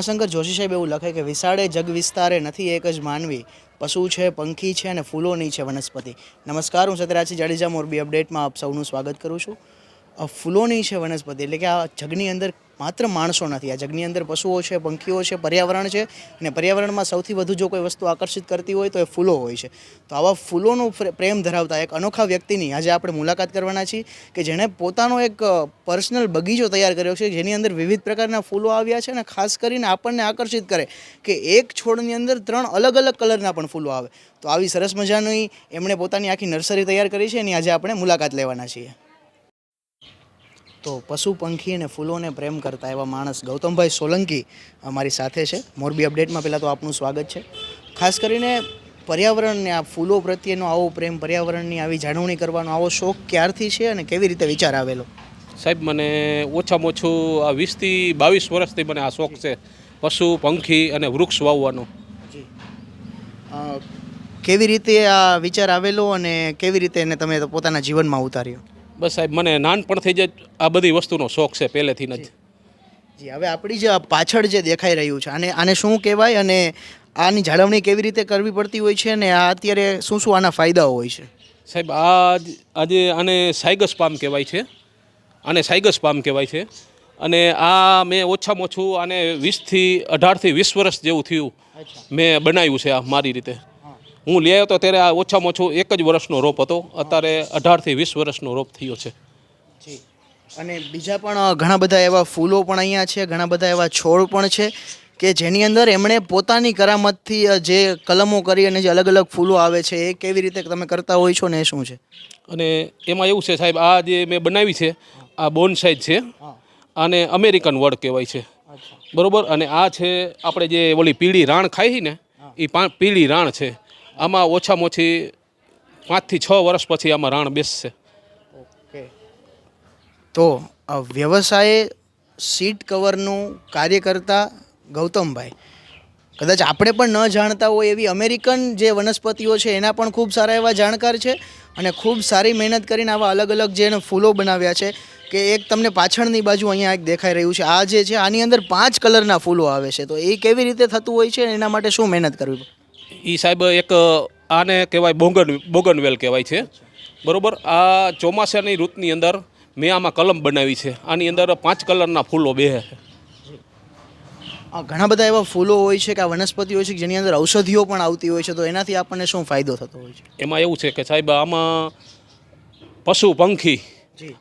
ઉમાશંકર જોશી સાહેબ એવું લખે કે વિશાળે જગ વિસ્તારે નથી એક જ માનવી. પશુ છે, પંખી છે અને ફૂલોની છે વનસ્પતિ. નમસ્કાર, હું સત્યરાજી જાડેજા, મોરબી અપડેટમાં આપ સૌનું સ્વાગત કરું છું. ફૂલોની છે વનસ્પતિ એટલે કે આ જગની અંદર માત્ર માણસો નથી. આ જગની અંદર પશુઓ છે, પંખીઓ છે, પર્યાવરણ છે અને પર્યાવરણમાં સૌથી વધુ જો કોઈ વસ્તુ આકર્ષિત કરતી હોય તો એ ફૂલો હોય છે. તો આવા ફૂલોનો પ્રે- પ્રેમ ધરાવતા એક અનોખા વ્યક્તિની આજે આપણે મુલાકાત કરવાના છીએ કે જેણે પોતાનો એક પર્સનલ બગીચો તૈયાર કર્યો છે. જેની અંદર વિવિધ પ્રકારના ફૂલો આવ્યા છે અને ખાસ કરીને આપણને આકર્ષિત કરે કે એક છોડની અંદર ત્રણ અલગ અલગ કલરના પણ ફૂલો આવે. તો આવી સરસ મજાની એમણે પોતાની આખી નર્સરી તૈયાર કરી છે. એની આજે આપણે મુલાકાત લેવાના છીએ. તો પશુ પંખી અને ફૂલોને પ્રેમ કરતા એવા માણસ ગૌતમભાઈ સોલંકી અમારી સાથે છે. મોરબી અપડેટમાં પહેલાં તો આપનું સ્વાગત છે. ખાસ કરીને પર્યાવરણને આ ફૂલો પ્રત્યેનો આવો પ્રેમ પર્યાવરણની આવી જાળવણી કરવાનો આવો શોખ ક્યારથી છે અને કેવી રીતે વિચાર આવેલો? સાહેબ મને ઓછામાં ઓછું આ વીસથી બાવીસ વર્ષથી મને આ શોખ છે પશુ પંખી અને વૃક્ષ વાવવાનો. કેવી રીતે આ વિચાર આવેલો અને કેવી રીતે એને તમે પોતાના જીવનમાં ઉતાર્યો? બસ સાહેબ મને નાનપણથી જ આ બધી વસ્તુનો શોખ છે પહેલેથી જ. જી. હવે આપણી જે પાછળ જે દેખાઈ રહ્યું છે આને આને શું કહેવાય અને આની જાળવણી કેવી રીતે કરવી પડતી હોય છે અને આ અત્યારે શું શું આના ફાયદાઓ હોય છે? સાહેબ આ આજે આને સાયગસ પામ કહેવાય છે આને સાયગસ પામ કહેવાય છે. અને આ મેં ઓછામાં ઓછું આને વીસથી અઢારથી વીસ વર્ષ જેવું થયું મેં બનાવ્યું છે આ મારી રીતે. હું લઈ આવ્યો તો ત્યારે આ ઓછામાં ઓછો એક જ વર્ષનો રોપ હતો. અત્યારે અઢારથી વીસ વર્ષનો રોપ થયો છે. અને બીજા પણ ઘણા બધા એવા ફૂલો પણ અહીંયા છે ઘણા બધા એવા છોડ પણ છે કે જેની અંદર એમણે પોતાની કરામતથી જે કલમો કરી અને જે અલગ અલગ ફૂલો આવે છે એ કેવી રીતે તમે કરતા હોય છો ને એ શું છે? અને એમાં એવું છે સાહેબ આ જે મેં બનાવી છે આ બોન સાઇઝ છે આને અમેરિકન વર્ડ કહેવાય છે. બરોબર? અને આ છે આપણે જે ઓલી પીળી રાણ ખાઈ ને એ પા પીળી રાણ છે. આમાં ઓછામાં ઓછી પાંચથી છ વર્ષ પછી આમાં રાણ બેસશે. ઓકે. તો વ્યવસાયે સીટ કવરનું કાર્ય કરતા ગૌતમભાઈ. કદાચ આપણે પણ ન જાણતા હોય એવી અમેરિકન જે વનસ્પતિઓ છે, એના પણ ખૂબ સારા એવા જાણકાર છે અને ખૂબ સારી મહેનત કરીને આવા અલગ અલગ જે ફૂલો બનાવ્યા છે કે એક તમને પાછળની બાજુ અહીંયા એક દેખાઈ રહ્યું છે. આ જે છે, આની અંદર પાંચ કલરના ફૂલો આવે છે. તો એ કેવી રીતે થતું હોય છે એના માટે શું મહેનત કરવી? પડે એ સાહેબ એક આને કહેવાય બોગન બોગનવેલ કહેવાય છે. બરોબર? આ ચોમાસાની ઋતુની અંદર મેં આમાં કલમ બનાવી છે. આની અંદર પાંચ કલરના ફૂલો બે છે. આ ઘણા બધા એવા ફૂલો હોય છે કે આ વનસ્પતિ હોય છે કે જેની અંદર ઔષધિઓ પણ આવતી હોય છે તો એનાથી આપણને શું ફાયદો થતો હોય છે? એમાં એવું છે કે સાહેબ આમાં પશુ પંખી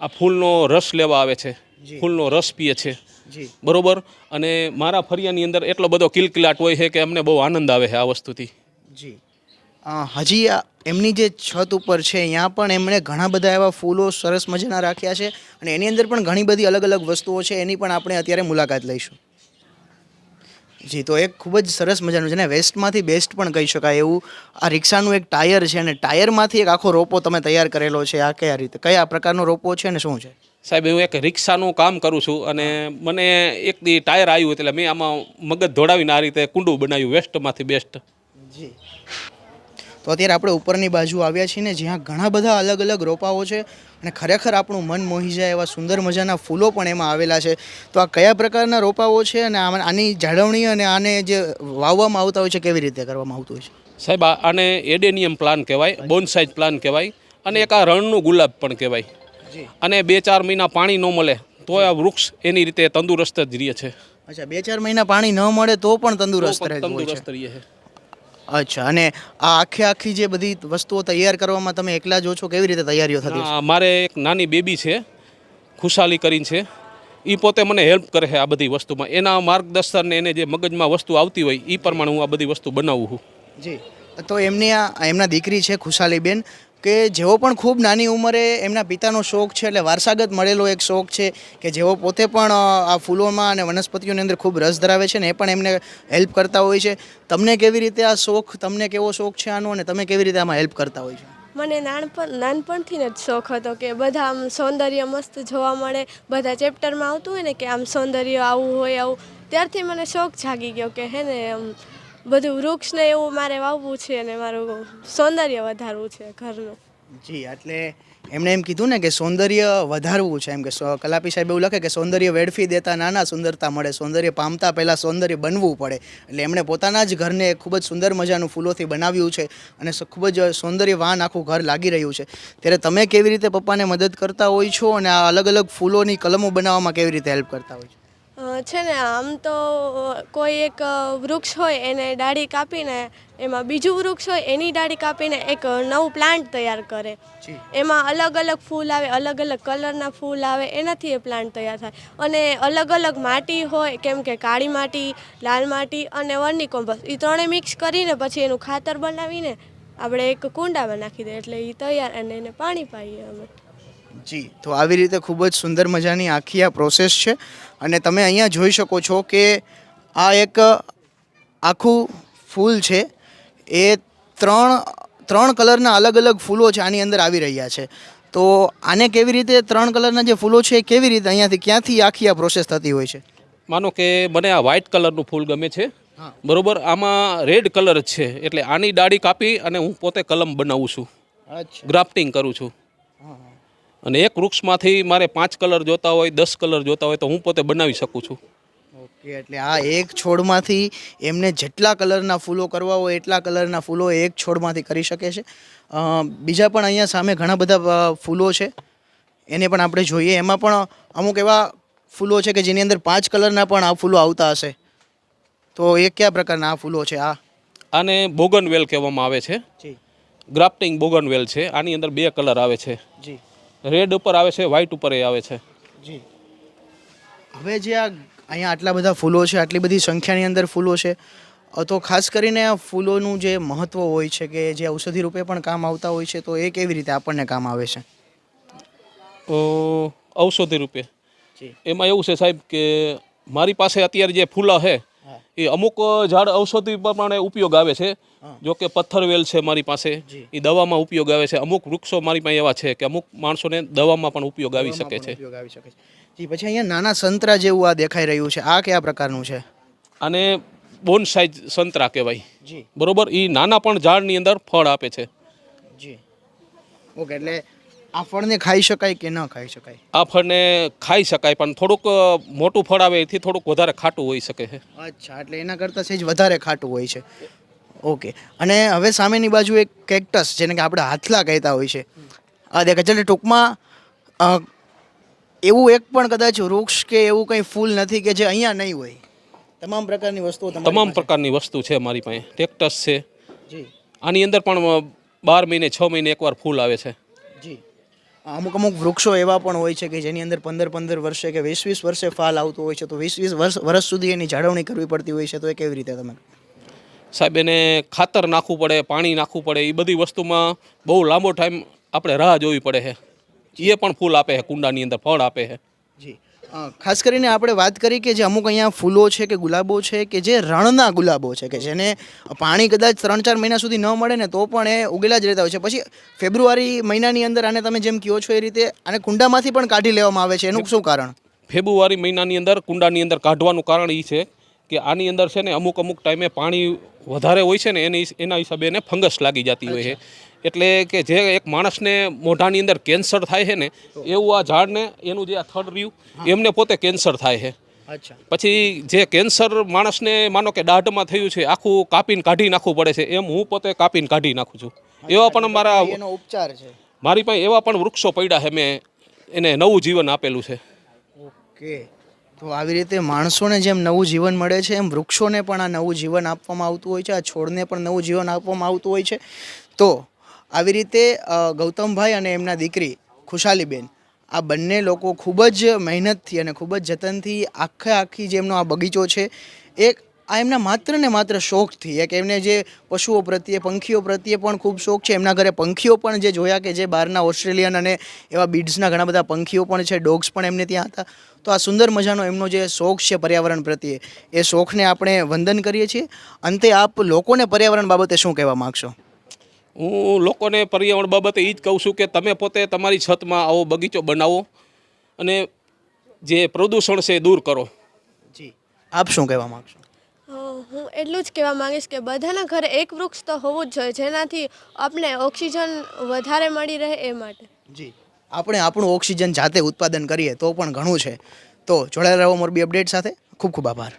આ ફૂલનો રસ લેવા આવે છે. ફૂલનો રસ પીએ છે. બરોબર? અને મારા ફરિયાની અંદર એટલો બધો કિલકિલાટ હોય છે કે અમને બહુ આનંદ આવે છે આ વસ્તુથી. જી. હજી એમની જે છત ઉપર છે ત્યાં પણ એમણે ઘણા બધા એવા ફૂલો સરસ મજાના રાખ્યા છે અને એની અંદર પણ ઘણી બધી અલગ અલગ વસ્તુઓ છે એની પણ આપણે અત્યારે મુલાકાત લઈશું. જી તો એક ખૂબ જ સરસ મજાનું છે ને વેસ્ટમાંથી બેસ્ટ પણ કહી શકાય એવું. આ રિક્ષાનું એક ટાયર છે અને ટાયરમાંથી એક આખો રોપો તમે તૈયાર કરેલો છે. આ કયા રીતે કયા પ્રકારનો રોપો છે અને શું છે? સાહેબ હું એક રિક્ષાનું કામ કરું છું અને મને એક દી ટાયર આવ્યું એટલે મેં આમાં મગજ ધોડાવીને આ રીતે કુંડું બનાવ્યું વેસ્ટમાંથી બેસ્ટ. જી. તો અત્યારે આપણે ઉપરની બાજુ આવ્યા છીએ ને જ્યાં ઘણા બધા અલગ અલગ રોપાઓ છે અને ખરેખર આપણું મન મોહી જાય એવા સુંદર મજાના ફૂલો પણ એમાં આવેલા છે. તો આ કયા પ્રકારના રોપાઓ છે અને આની જાળવણી અને આને જે વાવવામાં આવતા હોય છે કેવી રીતે કરવામાં આવતું હોય છે? સાહેબ આ- આને એડેનિયમ પ્લાન કહેવાય બોનસાઇઝ પ્લાન કહેવાય અને એક આ રણનું ગુલાબ પણ કહેવાય. અને બે ચાર મહિના પાણી ન મળે તો આ વૃક્ષ એની રીતે તંદુરસ્ત જ રહે છે. અચ્છા બે ચાર મહિના પાણી ન મળે તો પણ તંદુરસ્ત છે. તંદુરસ્ત રહે છે. અચ્છા અને આ આખે આખી જે બધી વસ્તુઓ તૈયાર કરવામાં તમે એકલા જો છો કેવી રીતે તૈયારીઓ થતી મારે એક નાની બેબી છે ખુશાલી કરીને છે. એ પોતે મને હેલ્પ કરે છે આ બધી વસ્તુમાં. એના માર્ગદર્શન એને જે મગજમાં વસ્તુ આવતી હોય એ પ્રમાણે હું આ બધી વસ્તુ બનાવું છું. જી તો એમની આ એમના દીકરી છે ખુશાલીબેન. કે જેઓ પણ ખૂબ નાની ઉંમરે એમના પિતાનો શોખ છે એટલે વારસાગત મળેલો એક શોખ છે કે જેઓ પોતે પણ આ ફૂલોમાં અને વનસ્પતિઓની અંદર ખૂબ રસ ધરાવે છે ને એ પણ એમને હેલ્પ કરતા હોય છે. તમને કેવી રીતે આ શોખ, તમને કેવો શોખ છે આનો અને તમે કેવી રીતે આમાં હેલ્પ કરતા હોય છો? મને નાનપણ, નાનપણથી જ શોખ હતો કે બધા આમ સૌંદર્ય મસ્ત જોવા મળે. બધા ચેપ્ટરમાં આવતું હોય ને કે આમ સૌંદર્ય આવું હોય આવું. ત્યારથી મને શોખ જાગી ગયો કે હે ને, આમ બધું વૃક્ષને એવું મારે વાવવું છે અને મારું સૌંદર્ય વધારવું છે ઘરનું. જી, એટલે એમણે એમ કીધું ને કે સૌંદર્ય વધારવું છે. એમ કે કલાપી સાહેબ એવું લખે કે સૌંદર્ય વેડફી દેતા નાના સુંદરતા મળે, સૌંદર્ય પામતા પહેલાં સૌંદર્ય બનવું પડે. એટલે એમણે પોતાના જ ઘરને ખૂબ જ સુંદર મજાનું ફૂલોથી બનાવ્યું છે અને ખૂબ જ સૌંદર્યવાન આખું ઘર લાગી રહ્યું છે. ત્યારે તમે કેવી રીતે પપ્પાને મદદ કરતા હોય છો અને આ અલગ અલગ ફૂલોની કલમો બનાવવામાં કેવી રીતે હેલ્પ કરતા હોય છો? છે ને આમ તો કોઈ એક વૃક્ષ હોય એને ડાળી કાપીને એમાં બીજું વૃક્ષ હોય એની ડાળી કાપીને એક નવું પ્લાન્ટ તૈયાર કરે. એમાં અલગ અલગ ફૂલ આવે અલગ અલગ કલરના ફૂલ આવે એનાથી એ પ્લાન્ટ તૈયાર થાય. અને અલગ અલગ માટી હોય કેમ કે કાળી માટી લાલ માટી અને વર્ની કોમ્પસ એ ત્રણેય મિક્સ કરીને પછી એનું ખાતર બનાવીને આપણે એક કુંડામાં નાખી દઈએ એટલે એ તૈયાર અને એને પાણી પાઈએ અમે. જી તો આવી રીતે ખૂબ જ સુંદર મજાની આખી આ પ્રોસેસ છે. અને તમે અહીંયા જોઈ શકો છો કે આ એક આખું ફૂલ છે. એ ત્રણ ત્રણ કલરના અલગ અલગ ફૂલો છે આની અંદર આવી રહ્યા છે. તો આને કેવી રીતે ત્રણ કલરના જે ફૂલો છે એ કેવી રીતે અહીંયાથી ક્યાંથી આખી આ પ્રોસેસ થતી હોય છે? માનો કે મને આ વ્હાઇટ કલરનું ફૂલ ગમે છે. બરોબર આમાં રેડ કલર છે. એટલે આની ડાળી કાપી અને હું પોતે કલમ બનાવું છું. ગ્રાફ્ટિંગ કરું છું. અને એક વૃક્ષમાંથી મારે પાંચ કલર જોતા હોય દસ કલર જોતા હોય તો હું પોતે બનાવી શકું છું. ઓકે એટલે આ એક છોડમાંથી એમને જેટલા કલરના ફૂલો કરવા હોય એટલા કલરના ફૂલો એક છોડમાંથી કરી શકે છે. બીજા પણ અહીંયા સામે ઘણા બધા ફૂલો છે. એને પણ આપણે જોઈએ. એમાં પણ અમુક એવા ફૂલો છે કે જેની અંદર પાંચ કલરના પણ આ ફૂલો આવતા હશે. તો એ કયા પ્રકારના આ ફૂલો છે? આ આને બોગનવેલ કહેવામાં આવે છે. જી. ગ્રાફ્ટિંગ બોગનવેલ છે. આની અંદર બે કલર આવે છે. જી. રેડ ઉપર આવે છે વ્હાઇટ ઉપર એ આવે છે. જી. હવે જે આ અહીંયા આટલા બધા ફૂલો છે આટલી બધી સંખ્યાની અંદર ફૂલો છે તો ખાસ કરીને આ ફૂલોનું જે મહત્ત્વ હોય છે કે જે ઔષધિ રૂપે પણ કામ આવતા હોય છે તો એ કેવી રીતે આપણને કામ આવે છે? ઔષધિ રૂપે. જી. એમાં એવું છે સાહેબ કે મારી પાસે અત્યારે જે ફૂલા છે. એ અમુક ઝાડ ઔષધિ પ્રમાણે ઉપયોગ આવે છે. જો કે પથ્થરવેલ છે મારી પાસે. એ દવામાં ઉપયોગ આવે છે. અમુક વૃક્ષો મારી પાસે એવા છે કે અમુક માણસોને દવામાં પણ ઉપયોગ આવી શકે છે. જી પછી અહીંયા નાના સંતરા જેવું આ દેખાઈ રહ્યું છે. આ કયા પ્રકારનું છે? અને બોન સાઇઝ સંતરા કહેવાય. જી. બરોબર? એ નાના પણ ઝાડની અંદર ફળ આપે છે. જી. ઓકે એટલે આ ફળને ખાઈ શકાય કે ન ખાઈ શકાય? આ ફળને ખાઈ શકાય પણ થોડુંક મોટું ફળ આવે એથી થોડુંક વધારે ખાટું હોઈ શકે છે. અચ્છા એટલે એના કરતાં સહેજ વધારે ખાટું હોય છે. ઓકે. અને હવે સામેની બાજુ એક કેક્ટસ જેને કે આપણે હાથલા કહેતા હોય છે. આ દેખાય છે એટલે ટૂંકમાં એવું એક પણ કદાચ વૃક્ષ કે એવું કંઈ ફૂલ નથી કે જે અહીંયા નહીં હોય. તમામ પ્રકારની વસ્તુઓ તમામ પ્રકારની વસ્તુ છે મારી પાસે. ટેક્ટસ છે. જી. આની અંદર પણ બાર મહિને છ મહિને એકવાર ફૂલ આવે છે. અમુક અમુક વૃક્ષો એવા પણ હોય છે કે જેની અંદર પંદર પંદર વર્ષે કે વીસ વીસ વર્ષે ફાલ આવતો હોય છે તો વીસ વીસ વર્ષ વર્ષ સુધી એની જાળવણી કરવી પડતી હોય છે તો એ કેવી રીતે તમે? સાહેબ એને ખાતર નાખવું પડે પાણી નાખવું પડે એ બધી વસ્તુમાં બહુ લાંબો ટાઈમ આપણે રાહ જોવી પડે છે. એ પણ ફૂલ આપે છે કુંડાની અંદર ફળ આપે છે. જી. ખાસ કરીને આપણે વાત કરી કે જે અમુક અહીંયા ફૂલો છે કે ગુલાબો છે કે જે રણના ગુલાબો છે કે જેને પાણી કદાચ ત્રણ ચાર મહિના સુધી ન મળે ને તો પણ એ ઉગેલા જ રહેતા હોય છે. પછી ફેબ્રુઆરી મહિનાની અંદર આને તમે જેમ કહો છો એ રીતે આને કુંડામાંથી પણ કાઢી લેવામાં આવે છે. એનું શું કારણ? ફેબ્રુઆરી મહિનાની અંદર કુંડાની અંદર કાઢવાનું કારણ એ છે કે આની અંદર છે ને અમુક અમુક ટાઈમે પાણી વધારે હોય છે ને એની એના હિસાબે એને ફંગસ લાગી જતી હોય છે. એટલે કે જે એક માણસને મોઢાની અંદર કેન્સર થાય છે ને એવું આ ઝાડને એનું જે આ થડ રહ્યું એમને પોતે કેન્સર થાય છે. અચ્છા. પછી જે કેન્સર માણસને માનો કે દાઢમાં થયું છે આખું કાપીને કાઢી નાખવું પડે છે એમ હું પોતે કાપીને કાઢી નાખું છું. એવા પણ મારા ઉપચાર છે. મારી પાસે એવા પણ વૃક્ષો પડ્યા છે મેં એને નવું જીવન આપેલું છે. ઓકે. તો આવી રીતે માણસોને જેમ નવું જીવન મળે છે એમ વૃક્ષોને પણ આ નવું જીવન આપવામાં આવતું હોય છે આ છોડને પણ નવું જીવન આપવામાં આવતું હોય છે. તો આવી રીતે ગૌતમભાઈ અને એમના દીકરી ખુશાલીબેન, આ બંને લોકો ખૂબ જ મહેનતથી અને ખૂબ જ જતનથી આખે આખી જે એમનો આ બગીચો છે, એક આ એમના માત્ર ને માત્ર શોખથી, એક એમને જે પશુઓ પ્રત્યે, પંખીઓ પ્રત્યે પણ ખૂબ શોખ છે, એમના ઘરે પંખીઓ પણ જે જોયા કે જે બહારના ઓસ્ટ્રેલિયન અને એવા બીડ્સના ઘણા બધા પંખીઓ પણ છે, ડોગ્સ પણ એમને ત્યાં હતા. તો આ સુંદર મજાનો એમનો જે શોખ છે પર્યાવરણ પ્રત્યે, એ શોખને આપણે વંદન કરીએ છીએ. અંતે આપ લોકોને પર્યાવરણ બાબતે શું કહેવા માગશો? હું લોકોને પર્યાવરણ બાબતે એ જ કહું છું કે તમે પોતે તમારી છતમાં આવો બગીચો બનાવો અને જે પ્રદૂષણ છે એ દૂર કરો. જી. આપ શું કહેવા માગશો? હું એટલું જ કહેવા માંગીશ કે બધાના ઘરે એક વૃક્ષ તો હોવું જ જોઈએ જેનાથી આપણે ઓક્સિજન વધારે મળી રહે એ માટે. જી. આપણે આપણું ઓક્સિજન જાતે ઉત્પાદન કરીએ તો પણ ઘણું છે. તો જોડાયેલા રહો મોરબી અપડેટ સાથે. ખૂબ ખૂબ આભાર.